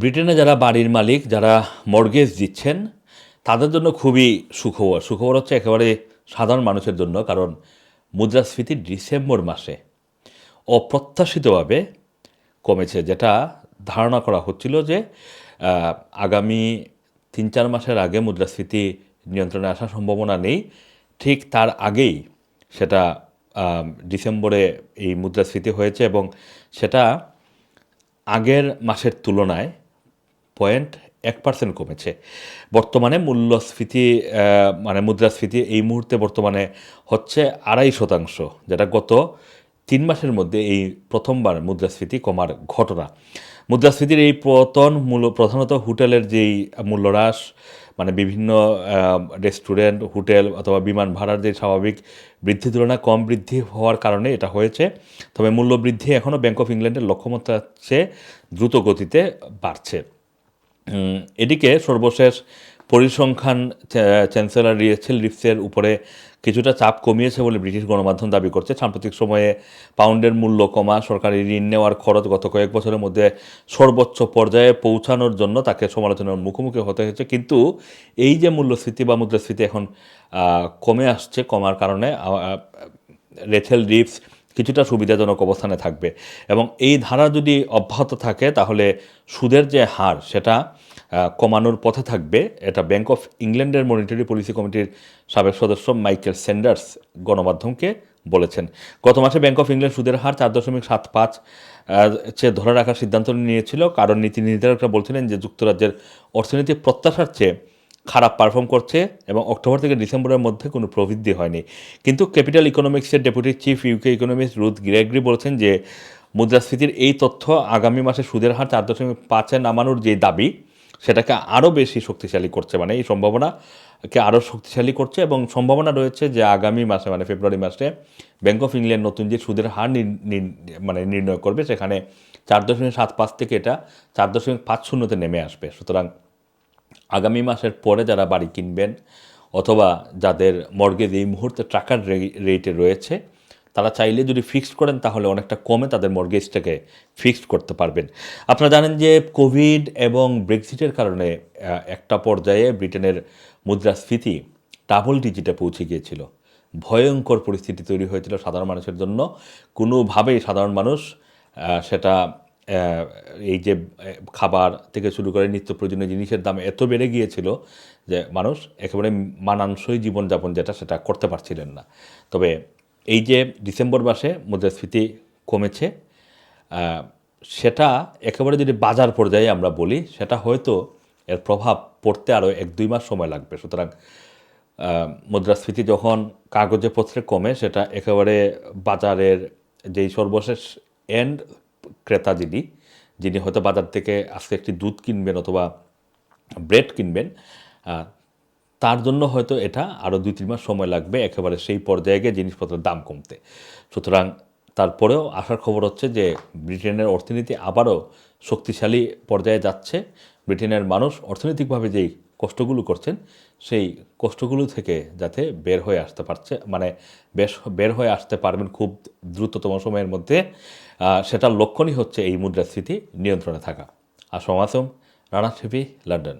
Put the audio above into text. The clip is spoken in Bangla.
ব্রিটেনে যারা বাড়ির মালিক, যারা মর্গেজ দিচ্ছেন, তাদের জন্য খুবই সুখবর। সুখবর হচ্ছে একেবারে সাধারণ মানুষের জন্য, কারণ মুদ্রাস্ফীতি ডিসেম্বর মাসে অপ্রত্যাশিতভাবে কমেছে, যেটা ধারণা করা হচ্ছিল যে আগামী তিন চার মাসের আগে মুদ্রাস্ফীতি নিয়ন্ত্রণে আসার সম্ভাবনা নেই। ঠিক তার আগেই সেটা ডিসেম্বরে এই মুদ্রাস্ফীতি হয়েছে এবং সেটা আগের মাসের তুলনায় পয়েন্ট এক পার্সেন্ট কমেছে। বর্তমানে মূল্যস্ফীতি মানে মুদ্রাস্ফীতি এই মুহূর্তে বর্তমানে হচ্ছে আড়াই শতাংশ, যেটা গত তিন মাসের মধ্যে এই প্রথমবার মুদ্রাস্ফীতি কমার ঘটনা। মুদ্রাস্ফীতির এই পতন মূল, প্রধানত হোটেলের যেই মূল্যহ্রাস মানে বিভিন্ন রেস্টুরেন্ট, হোটেল অথবা বিমান ভাড়ার যে স্বাভাবিক বৃদ্ধি তুলনায় কম বৃদ্ধি হওয়ার কারণে এটা হয়েছে। তবে মূল্য বৃদ্ধি এখনও ব্যাংক অফ ইংল্যান্ডের লক্ষ্যমাত্রার চেয়ে দ্রুত গতিতে বাড়ছে। এদিকে সর্বশেষ পরিসংখ্যান চ্যা- চ্যান্সেলর রিয়েছেল রিপসের উপরে কিছুটা চাপ কমিয়েছে বলে ব্রিটিশ গণমাধ্যম দাবি করছে। সাম্প্রতিক সময়ে পাউন্ডের মূল্য কমা, সরকারি ঋণ নেওয়ার খরচ গত কয়েক বছরের মধ্যে সর্বোচ্চ পর্যায়ে পৌঁছানোর জন্য তাকে সমালোচনার মুখোমুখি হতে হয়েছে। কিন্তু এই যে মূল্যস্ফীতি বা মুদ্রাস্ফীতি এখন কমে আসছে, কমার কারণে রেথেল রিপস কিছুটা সুবিধাজনক অবস্থানে থাকবে। এবং এই ধারা যদি অব্যাহত থাকে, তাহলে সুদের যে হার, সেটা কমানোর পথে থাকবে। এটা ব্যাংক অফ ইংল্যান্ডের মনিটারি পলিসি কমিটির সাবেক সদস্য মাইকেল স্যান্ডার্স গণমাধ্যমকে বলেছেন। গত মাসে ব্যাংক অফ ইংল্যান্ড সুদের হার চার দশমিক সাত পাঁচ চেয়ে ধরে রাখার সিদ্ধান্ত নিয়েছিল। কারণ নীতি নির্ধারকরা বলছিলেন যে যুক্তরাজ্যের অর্থনীতি প্রত্যাশার চেয়ে খারাপ পারফর্ম করছে এবং অক্টোবর থেকে ডিসেম্বরের মধ্যে কোনো প্রবৃদ্ধি হয়নি। কিন্তু capital ইকোনমিক্সের deputy chief UK economist Ruth Gregory বলেছেন যে, মুদ্রাস্ফীতির এই তথ্য আগামী মাসে সুদের হার চার দশমিক পাঁচে নামানোর যে দাবি, সেটাকে আরও বেশি শক্তিশালী করছে। মানে এই সম্ভাবনাকে আরও শক্তিশালী করছে এবং সম্ভাবনা রয়েছে যে, আগামী মাসে মানে ফেব্রুয়ারি মাসে ব্যাঙ্ক অফ ইংল্যান্ড নতুন যে সুদের হার মানে নির্ণয় করবে, সেখানে চার দশমিক সাত পাঁচ থেকে এটা চার দশমিক পাঁচ শূন্যতে নেমে আসবে। সুতরাং আগামী মাসের পরে যারা বাড়ি কিনবেন অথবা যাদের মর্গেজ এই মুহূর্তে টাকার রেটে রয়েছে, তারা চাইলে যদি ফিক্সড করেন তাহলে অনেকটা কমে তাদের মর্গেজটাকে ফিক্সড করতে পারবেন। আপনারা জানেন যে কোভিড এবং ব্রেক্সিটের কারণে একটা পর্যায়ে ব্রিটেনের মুদ্রাস্ফীতি ডাবল ডিজিটে পৌঁছে গিয়েছিল। ভয়ঙ্কর পরিস্থিতি তৈরি হয়েছিল সাধারণ মানুষের জন্য। কোনোভাবেই সাধারণ মানুষ সেটা এই যে খাবার থেকে শুরু করে নিত্য প্রয়োজনীয় জিনিসের দাম এত বেড়ে গিয়েছিল যে মানুষ একেবারে মানানসই জীবনযাপন যেটা সেটা করতে পারছিলেন না। তবে এই যে ডিসেম্বর মাসে মুদ্রাস্ফীতি কমেছে সেটা একেবারে যদি বাজার পর্যায়ে আমরা বলি, সেটা হয়তো এর প্রভাব পড়তে আরও এক দুই মাস সময় লাগবে। সুতরাং মুদ্রাস্ফীতি যখন কাগজে পত্রে কমে, সেটা একেবারে বাজারের যেই সর্বশেষ এন্ড ক্রেতা যিনি যিনি হয়তো বাজার থেকে আজকে একটি দুধ কিনবেন অথবা ব্রেড কিনবেন তার জন্য হয়তো এটা আরও দুই, তিন মাস সময় লাগবে একেবারে সেই পর্যায়ে গিয়ে জিনিসপত্রের দাম কমতে। সুতরাং তারপরেও আসার খবর হচ্ছে যে ব্রিটেনের অর্থনীতি আবারও শক্তিশালী পর্যায়ে যাচ্ছে। ব্রিটেনের মানুষ অর্থনৈতিকভাবে যেই কষ্টগুলো করছেন, সেই কষ্টগুলো থেকে যাতে বের হয়ে আসতে পারছে মানে বেশ, বের হয়ে আসতে পারবেন খুব দ্রুততম সময়ের মধ্যে সেটার লক্ষণই হচ্ছে এই মুদ্রাস্ফীতি নিয়ন্ত্রণে থাকা। Assam Assam Rana TV, London.